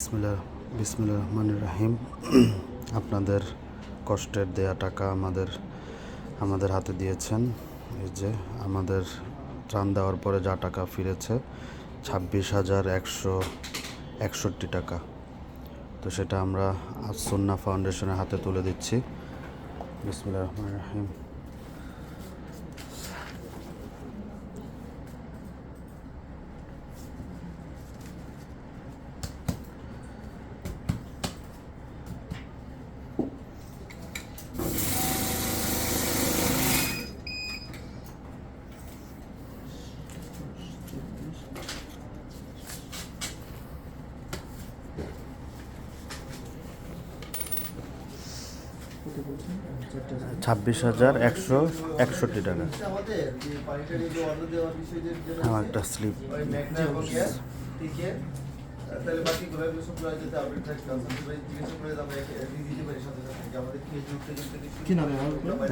বিসমিল্লা বিসমিল্লা রহমান রাহিম। আপনাদের কষ্টের দেয়া টাকা আমাদের আমাদের হাতে দিয়েছেন। এই যে আমাদের ত্রাণ দেওয়ার পরে যা টাকা ফিরেছে, ছাব্বিশ হাজার একশো একষট্টি টাকা। তো সেটা আমরা আসন্না ফাউন্ডেশনের হাতে তুলে দিচ্ছি। বিসমিল্লা রহমান রাহিম। ছাব্বিশ হাজার একশো একষট্টি টাকা। জন্য আমার একটা স্লিপ। ওই ম্যাগনা এবং গ্যাস টিকে তাহলে বাকি ঘোরাগুলো সব প্রায় যাতে আপডেট থাকতে হবে আমরা জিজ্ঞাসা করে আমরা দিতে পারি সাথে সাথে। আমাদের খেজুর টেজুর থেকে কি নামে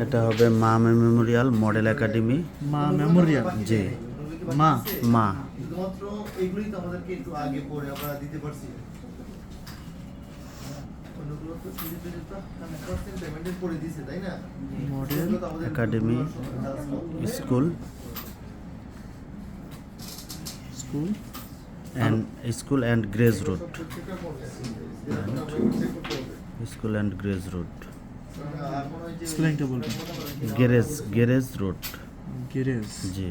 এটা হবে Ma memorial model academy. Ma memorial জি। মা। মা। শুধুমাত্র এইগুলোই তো আমাদেরকে একটু আগে পরে আমরা দিতে পারছি অন্যগুলো তো সুযোগ পেলে তো হান্ড্রেড পার্সেন্ট পেমেন্টের করে দিছে তাই না model academy school school and school and garage road school and garage road garage garage road garage G.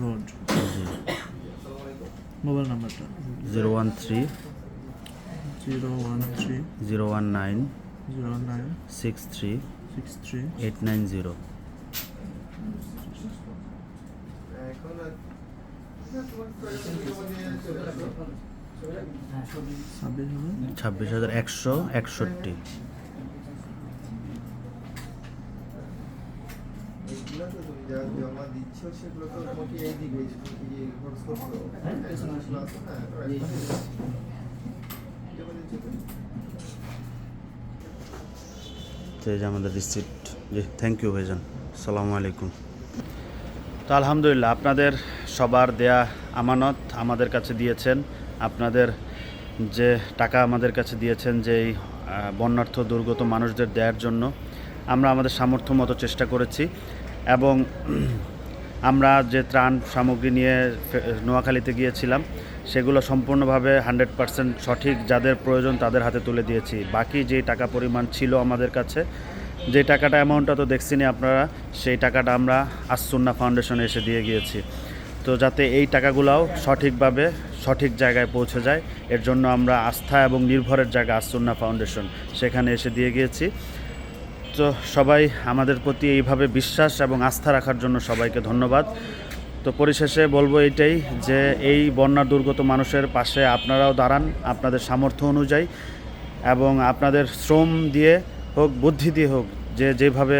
Road G. Mobile number zero one three zero one three zero one nine zero nine six three six three eight nine zero ছাব্বিশ হাজার একশো একষট্টি। জমা দিচ্ছ সেগুলো তো এই দিবে যে তুমি কি খরচ করছ আসলে আছে না জমা দিচ্ছ তো? এই যে আমাদের রিসিপ্ট জি থ্যাংক ইউ ভাইজান। সালামু আলাইকুম। তো আলহামদুলিল্লাহ, আপনাদের সবার দেয়া আমানত আমাদের কাছে দিয়েছেন। আপনাদের যে টাকা আমাদের কাছে দিয়েছেন যে এই বন্যার্থ দুর্গত মানুষদের দেওয়ার জন্য, আমরা আমাদের সামর্থ্য মতো চেষ্টা করেছি। এবং আমরা যে ত্রাণ সামগ্রী নিয়ে নোয়াখালীতে গিয়েছিলাম, সেগুলো সম্পূর্ণভাবে হান্ড্রেড পার্সেন্ট সঠিক যাদের প্রয়োজন তাদের হাতে তুলে দিয়েছি। বাকি যে টাকা পরিমাণ ছিল আমাদের কাছে, যে টাকাটা অ্যামাউন্টটা তো দেখছিনি আপনারা, সেই টাকাটা আমরা আসুন্না ফাউন্ডেশনে এসে দিয়ে গিয়েছি। তো যাতে এই টাকাগুলাও সঠিকভাবে সঠিক জায়গায় পৌঁছে যায়, এর জন্য আমরা আস্থা এবং নির্ভরের জায়গা আসুন্না ফাউন্ডেশন সেখানে এসে দিয়ে গিয়েছি। সবাই আমাদের প্রতি এইভাবে বিশ্বাস এবং আস্থা রাখার জন্য সবাইকে ধন্যবাদ। তো পরিশেষে বলব এটাই যে এই বন্যা দুর্গত মানুষের পাশে আপনারাও দাঁড়ান, আপনাদের সামর্থ্য অনুযায়ী এবং আপনাদের শ্রম দিয়ে হোক, বুদ্ধি দিয়ে হোক, যে যেভাবে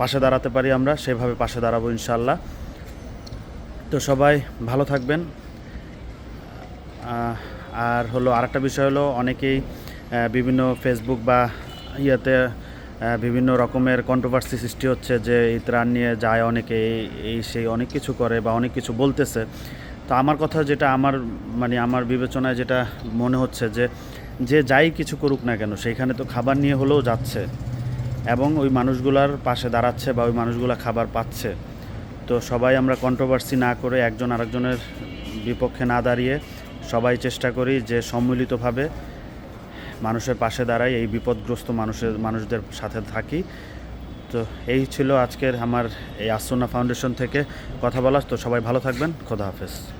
পাশে দাঁড়াতে পারি আমরা, সেভাবে পাশে দাঁড়াবো ইনশাল্লাহ তো সবাই ভালো থাকবেন। আর হলো আরেকটা বিষয় হলো, অনেকেই বিভিন্ন ফেসবুক বা ইয়েতে বিভিন্ন রকমের কন্ট্রোভার্সি সৃষ্টি হচ্ছে যে এই ত্রাণ নিয়ে যায় অনেকে, এই- সেই অনেক কিছু করে বা অনেক কিছু বলতেছে। তো আমার কথা যেটা আমার মানে আমার বিবেচনায় যেটা মনে হচ্ছে যে যে যাই কিছু করুক না কেন সেইখানে তো খাবার নিয়ে হলেও যাচ্ছে এবং ওই মানুষগুলার পাশে দাঁড়াচ্ছে বা ওই মানুষগুলা খাবার পাচ্ছে। তো সবাই আমরা কন্ট্রোভার্সি না করে একজন আরেকজনের বিপক্ষে না দাঁড়িয়ে সবাই চেষ্টা করি যে সম্মিলিতভাবে মানুষের পাশে দাঁড়াই, এই বিপদগ্রস্ত মানুষের, মানুষদের সাথে থাকি। তো এই ছিল আজকের আমার এই আসন্না ফাউন্ডেশন থেকে কথা বলার। তো সবাই ভালো থাকবেন। খোদা হাফেজ।